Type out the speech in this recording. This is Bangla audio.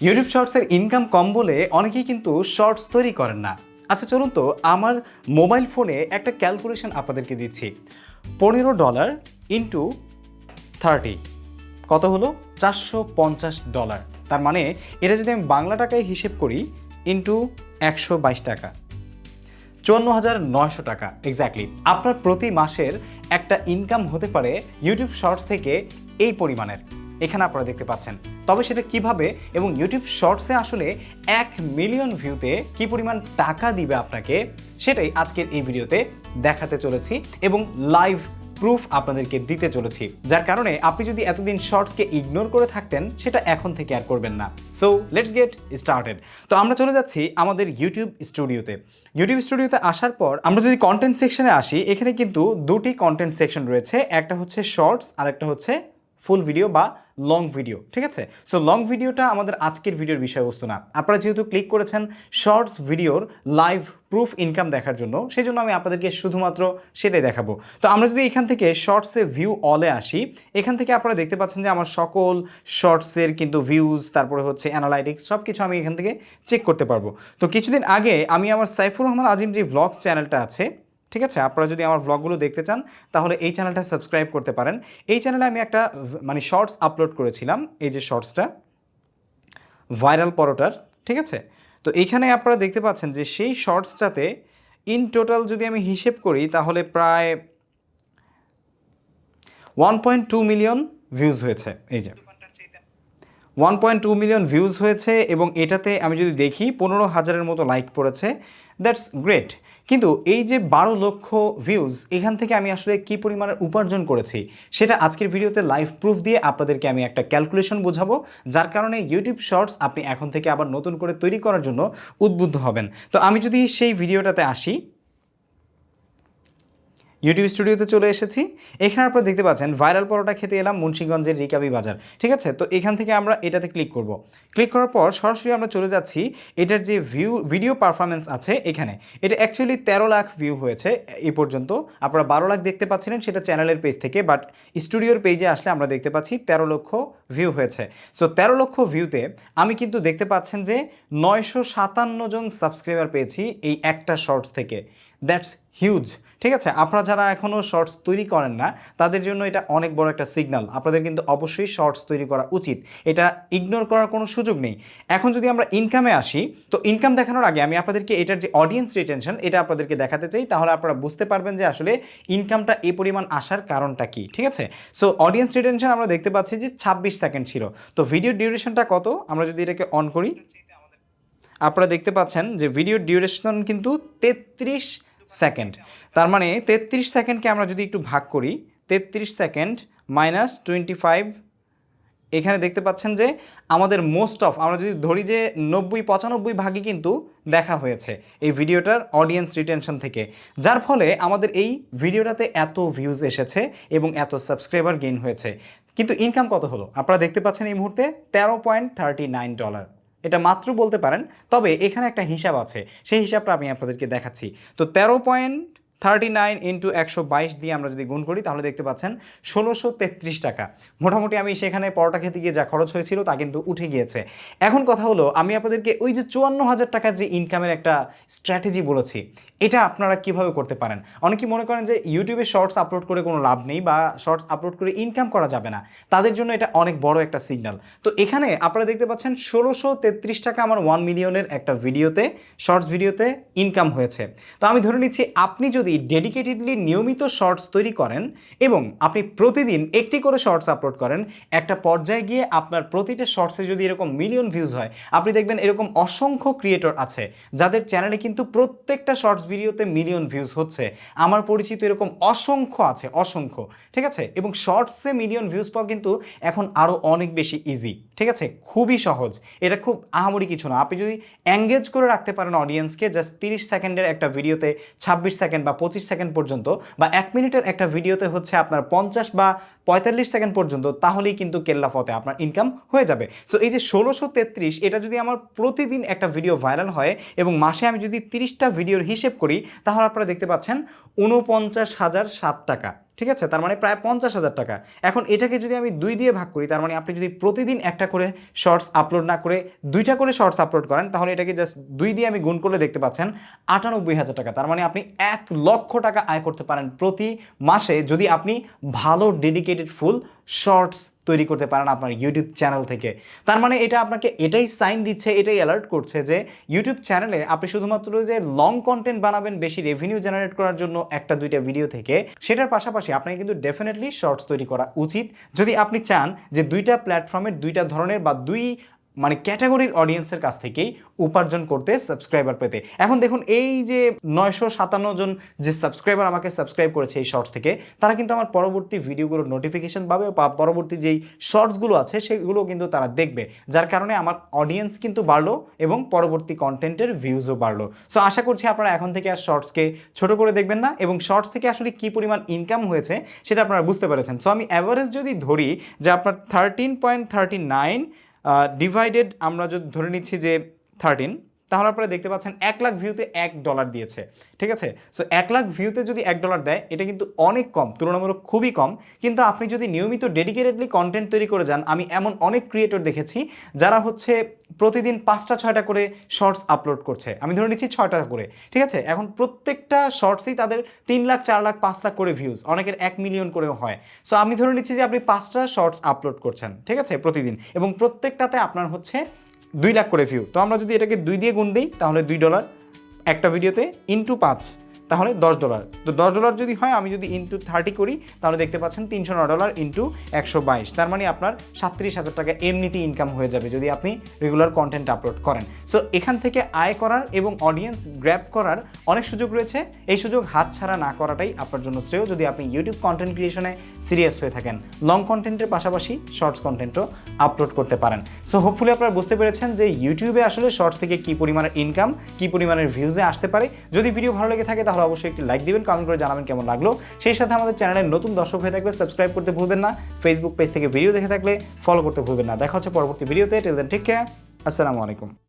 ইউটিউব শর্টসের ইনকাম কম বলে অনেকেই কিন্তু শর্টস তৈরি করেন না। আচ্ছা চলুন তো আমার মোবাইল ফোনে একটা ক্যালকুলেশন আপনাদেরকে দিচ্ছি। পনেরো ডলার ইন্টু থার্টি কত হলো? চারশো পঞ্চাশ ডলার তার মানে এটা যদি আমি বাংলা টাকায় হিসেব করি ইন্টু একশো বাইশ টাকা। চুয়ান্ন হাজার নয়শো টাকা এক্স্যাক্টলি আপনার প্রতি মাসের একটা ইনকাম হতে পারে ইউটিউব শর্টস থেকে এই পরিমাণের। এখানে আপনারা দেখতে পাচ্ছেন। তবে সেটা কীভাবে এবং ইউটিউব শর্টসে আসলে এক মিলিয়ন ভিউতে কি পরিমাণ টাকা দিবে আপনাকে, সেটাই আজকের এই ভিডিওতে দেখাতে চলেছি এবং লাইভ প্রুফ আপনাদেরকে দিতে চলেছি। যার কারণে আপনি যদি এতদিন শর্টসকে ইগনোর করে থাকতেন, সেটা এখন থেকে আর করবেন না। সো লেটস গেট স্টার্টেড তো আমরা চলে যাচ্ছি আমাদের ইউটিউব স্টুডিওতে ইউটিউব স্টুডিওতে আসার পর আমরা যদি কন্টেন্ট সেকশনে আসি, এখানে কিন্তু দুটি কন্টেন্ট সেকশন রয়েছে। একটা হচ্ছে শর্টস আর একটা হচ্ছে ফুল ভিডিও বা লং ভিডিও ঠিক আছে? সো লং ভিডিওটা আমাদের আজকের ভিডিওর বিষয়বস্তু না। আপনারা যেহেতু ক্লিক করেছেন শর্টস ভিডিওর লাইভ প্রুফ ইনকাম দেখার জন্য সেই জন্য আমি আপনাদেরকে শুধুমাত্র সেটাই দেখাবো। তো আমরা যদি এখান থেকে শর্টসে ভিউ অলে আসি, এখান থেকে আপনারা দেখতে পাচ্ছেন যে আমার সকল শর্টসের কিন্তু ভিউজ তারপরে হচ্ছে অ্যানালাইটিক্স সব কিছু আমি এখান থেকে চেক করতে পারব। তো কিছুদিন আগে আমি আমার সাইফুর রহমান আজিম যে ভ্লগস চ্যানেলটা আছে ঠিক আছে? আপনারা যদি আমার ব্লগগুলো দেখতে চান, তাহলে এই চ্যানেলটা সাবস্ক্রাইব করতে পারেন। এই চ্যানেলে আমি একটা মানে শর্টস আপলোড করেছিলাম, এই যে শর্টসটা ভাইরাল পরোটার, ঠিক আছে? তো এইখানে আপনারা দেখতে পাচ্ছেন যে সেই শর্টসটাতে ইন টোটাল যদি আমি হিসেব করি, তাহলে প্রায় one point two million views হয়েছে, এই যে। One point two million views হয়েছে এবং এটাতে আমি যদি দেখি পনেরো হাজারের মতো লাইক পড়েছে দ্যাটস গ্রেট কিন্তু এই যে বারো লক্ষ ভিউজ এখান থেকে আমি আসলে কী পরিমাণের উপার্জন করেছি, সেটা আজকের ভিডিওতে লাইভ প্রুফ দিয়ে আপনাদেরকে আমি একটা ক্যালকুলেশন বোঝাবো, যার কারণে ইউটিউব শর্টস আপনি এখন থেকে আবার নতুন করে তৈরি করার জন্য উদ্বুদ্ধ হবেন। তো আমি যদি সেই ভিডিওটাতে আসি ইউটিউব স্টুডিওতে চলে এসেছি। এখানে আপনারা দেখতে পাচ্ছেন, ভাইরাল পরোটা খেতে এলাম মুন্সিগঞ্জের রিকাবি বাজার। ঠিক আছে? তো এখান থেকে আমরা এটাতে ক্লিক করব। ক্লিক করার পর সরাসরি আমরা চলে যাচ্ছি, এটার যে ভিউ ভিডিও পারফরমেন্স আছে এখানে। এটা অ্যাকচুয়ালি তেরো লাখ ভিউ হয়েছে এই পর্যন্ত। আপনারা বারো লাখ দেখতে পাচ্ছিলেন, সেটা চ্যানেলের পেজ থেকে বাট স্টুডিওর পেজে আসলে আমরা দেখতে পাচ্ছি তেরো লক্ষ ভিউ হয়েছে। সো তেরো লক্ষ ভিউতে আমি কিন্তু দেখতে পাচ্ছেন যে নয়শো সাতান্ন জন সাবস্ক্রাইবার পেয়েছি এই একটা শর্টস থেকে। That's huge. ঠিক আছে? আপনারা যারা এখনও শর্টস তৈরি করেন না, তাদের জন্য এটা অনেক বড় একটা সিগনাল। আপনাদের কিন্তু অবশ্যই শর্টস তৈরি করা উচিত। এটা ইগনোর করার কোনো সুযোগ নেই। এখন যদি আমরা ইনকামে আসি, তো ইনকাম দেখানোর আগে আমি আপনাদেরকে এটার যে অডিয়েন্স রিটেনশন এটা আপনাদেরকে দেখাতে চাই। তাহলে আপনারা বুঝতে পারবেন যে আসলে ইনকামটা এই পরিমাণ আসার কারণটা কি। ঠিক আছে? সো অডিয়েন্স রিটেনশন আমরা দেখতে পাচ্ছি যে ছাব্বিশ সেকেন্ড ছিল। তো ভিডিও ডিউরেশনটা কত? আমরা যদি এটাকে অন করি, আপনারা দেখতে পাচ্ছেন যে ভিডিও ডিউরেশন কিন্তু তেত্রিশ সেকেন্ড। তার মানে তেত্রিশ সেকেন্ডকে আমরা যদি একটু ভাগ করি, তেত্রিশ সেকেন্ড মাইনাস টোয়েন্টি ফাইভ এখানে দেখতে পাচ্ছেন যে আমাদের মোস্ট অফ, আমরা যদি ধরি যে নব্বই, পঁচানব্বই ভাগই কিন্তু দেখা হয়েছে এই ভিডিওটার অডিয়েন্স রিটেনশন থেকে। যার ফলে আমাদের এই ভিডিওটাতে এত ভিউজ এসেছে এবং এত সাবস্ক্রাইবার গেইন হয়েছে। কিন্তু ইনকাম কত হলো? আপনারা দেখতে পাচ্ছেন এই মুহূর্তে তেরো পয়েন্ট থার্টি নাইন ডলার। এটা মাত্র বলতে পারেন, তবে এখানে একটা হিসাব আছে, সেই হিসাবটা আমি আপনাদেরকে দেখাচ্ছি। তো তেরো পয়েন্ট থার্টি নাইন ইন্টু একশো বাইশ দিয়ে আমরা যদি গুণ করি, তাহলে দেখতে পাচ্ছেন ষোলোশো তেত্রিশ টাকা। মোটামুটি আমি সেখানে পরোটা খেতে গিয়ে যা খরচ হয়েছিল তা কিন্তু উঠে গিয়েছে। এখন কথা হলো, আমি আপনাদেরকে ওই যে চুয়ান্ন হাজার টাকার যে ইনকামের একটা স্ট্র্যাটেজি বলেছি, এটা আপনারা কীভাবে করতে পারেন? অনেকেই মনে করেন যে ইউটিউবে শর্টস আপলোড করে কোনো লাভ নেই বা শর্টস আপলোড করে ইনকাম করা যাবে না। তাদের জন্য এটা অনেক বড় একটা সিগন্যাল তো এখানে আপনারা দেখতে পাচ্ছেন ষোলোশো তেত্রিশ টাকা আমার ওয়ান মিলিয়নের একটা ভিডিওতে শর্টস ভিডিওতে ইনকাম হয়েছে। তো আমি ধরে নিচ্ছি, আপনি যদি ডেডিকেটেডলি নিয়মিত শর্টস তৈরি করেন এবং আপনি প্রতিদিন একটি করে শর্টস আপলোড করেন। একটা পর্যায়ে গিয়ে আপনার প্রতিটা শর্টসে যদি এরকম মিলিয়ন ভিউজ হয়, আপনি দেখবেন এরকম অসংখ্য ক্রিয়েটর আছে, যাদের চ্যানেলে কিন্তু প্রত্যেকটা শর্টস ভিডিওতে মিলিয়ন ভিউজ হচ্ছে। আমার পরিচিত এরকম অসংখ্য আছে, অসংখ্য, ঠিক আছে? এবং শর্টসে মিলিয়ন ভিউজ পাওয়া কিন্তু এখন আরও অনেক বেশি ইজি ঠিক আছে? খুবই সহজ। এটা খুব আহামরি কিছু না। আপনি যদি এঙ্গেজ করে রাখতে পারেন অডিয়েন্সকে জাস্ট তিরিশ সেকেন্ডের একটা ভিডিওতে ছাব্বিশ সেকেন্ড বা পঁচিশ সেকেন্ড পর্যন্ত বা এক মিনিটের একটা ভিডিওতে হচ্ছে আপনার পঞ্চাশ বা পঁয়তাল্লিশ সেকেন্ড পর্যন্ত, তাহলেই কিন্তু কেল্লা ফতে আপনার ইনকাম হয়ে যাবে। সো এই যে ষোলোশো তেত্রিশ, এটা যদি আমার প্রতিদিন একটা ভিডিও ভাইরাল হয় এবং মাসে আমি যদি তিরিশটা ভিডিওর হিসেব করি, তাহলে আপনারা দেখতে পাচ্ছেন ঊনপঞ্চাশ হাজার সাত টাকা। ঠিক আছে? তার মানে প্রায় পঞ্চাশ হাজার টাকা। এখন এটাকে যদি আমি দুই দিয়ে ভাগ করি, তার মানে আপনি যদি প্রতিদিন একটা করে শর্টস আপলোড না করে দুইটা করে শর্টস আপলোড করেন, তাহলে এটাকে জাস্ট দুই দিয়ে আমি গুণ করলে দেখতে পাচ্ছেন আটানব্বই হাজার টাকা। তার মানে আপনি এক লক্ষ টাকা আয় করতে পারেন প্রতি মাসে যদি আপনি ভালো ডেডিকেটেড ফুল শর্টস তৈরি করতে পারেন আপনার ইউটিউব চ্যানেল থেকে। তার মানে এটা আপনাকে এটাই সাইন দিচ্ছে, এটাই অ্যালার্ট করছে যে ইউটিউব চ্যানেলে আপনি শুধুমাত্র যে লং কন্টেন্ট বানাবেন, বেশি রেভিনিউ জেনারেট করার জন্য একটা, দুইটা ভিডিও থেকে, সেটার পাশাপাশি আপনাকে কিন্তু ডেফিনেটলি শর্টস তৈরি করা উচিত। যদি আপনি চান যে দুইটা প্ল্যাটফর্মের দুইটা ধরনের বা দুই মানে ক্যাটাগরির অডিয়েন্সের কাছ থেকেই উপার্জন করতে সাবস্ক্রাইবার পেতে। এখন দেখুন, এই যে নয়শো সাতান্ন জন যে সাবস্ক্রাইবার আমাকে সাবস্ক্রাইব করেছে এই শর্টস থেকে, তারা কিন্তু আমার পরবর্তী ভিডিওগুলোর নোটিফিকেশন পাবে বা পরবর্তী যেই শর্টসগুলো আছে, সেগুলো কিন্তু তারা দেখবে। যার কারণে আমার অডিয়েন্স কিন্তু বাড়লো এবং পরবর্তী কন্টেন্টের ভিউজও বাড়লো। সো আশা করছি আপনারা এখন থেকে আর শর্টসকে ছোট করে দেখবেন না এবং শর্টস থেকে আসলে কী পরিমাণ ইনকাম হয়েছে, সেটা আপনারা বুঝতে পেরেছেন। সো আমি অ্যাভারেজ যদি ধরি যে আপনার thirteen point thirty nine divided আমরা যদি ধরে নিচ্ছি যে থার্টিন তাহলে আপনারা দেখতে পাচ্ছেন এক লাখ ভিউতে এক ডলার দিয়েছে, ঠিক আছে? সো এক লাখ ভিউতে যদি এক ডলার দেয়, এটা কিন্তু অনেক কম, তুলনামূলক খুবই কম। কিন্তু আপনি যদি নিয়মিত ডেডিকেটেডলি কন্টেন্ট তৈরি করে যান, আমি এমন অনেক ক্রিয়েটর দেখেছি যারা হচ্ছে প্রতিদিন পাঁচটা ছয়টা করে শর্টস আপলোড করছে। আমি ধরে নিচ্ছি ছয়টা করে, ঠিক আছে? এখন প্রত্যেকটা শর্টসই তাদের তিন লাখ, চার লাখ, পাঁচ লাখ করে ভিউজ অনেকের এক মিলিয়ন করেও হয়। সো আমি ধরে নিচ্ছি যে আপনি পাঁচটা শর্টস আপলোড করছেন, ঠিক আছে? প্রতিদিন। এবং প্রত্যেকটাতে আপনার হচ্ছে দুই লাখ করে ভিউ তো আমরা যদি এটাকে দুই দিয়ে গুণ দিই, তাহলে দুই ডলার একটা ভিডিওতে ইন্টু পাঁচ। তাহলে দশ ডলার। তো দশ ডলার যদি হয়, আমি যদি ইন্টু থার্টি করি, তাহলে দেখতে পাচ্ছেন তিনশো ন ডলার ইন্টু একশো বাইশ। তার মানে আপনার সাতত্রিশ হাজার টাকা এমনিতেই ইনকাম হয়ে যাবে যদি আপনি রেগুলার কন্টেন্ট আপলোড করেন। সো এখান থেকে আয় করার এবং অডিয়েন্স গ্র্যাব করার অনেক সুযোগ রয়েছে। এই সুযোগ হাত ছাড়া না করাটাই আপনার জন্য শ্রেয়। যদি আপনি ইউটিউব কন্টেন্ট ক্রিয়েশনে সিরিয়াস হয়ে থাকেন লং কন্টেন্টের পাশাপাশি শর্টস কন্টেন্টও আপলোড করতে পারেন। সো হোপফুলি আপনারা বুঝতে পেরেছেন যে ইউটিউবে আসলে শর্টস থেকে কী পরিমাণের ইনকাম কী পরিমাণের ভিউজে আসতে পারে। যদি ভিডিও ভালো লেগে থাকে তাহলে অবশ্যই একটি লাইক দিবেন কমেন্ট করে জানাবেন কেমন লাগল। সেই সাথে আমাদের চ্যানেলের নতুন দর্শক হয়ে থাকলে সাবস্ক্রাইব করতে ভুলবেন না। ফেসবুক পেজ থেকে ভিডিও দেখে থাকলে ফলো করতে ভুলবেন না। দেখা হচ্ছে পরবর্তী ভিডিওতে টেল দেন ঠিক কেয়ার আসসালামু আলাইকুম।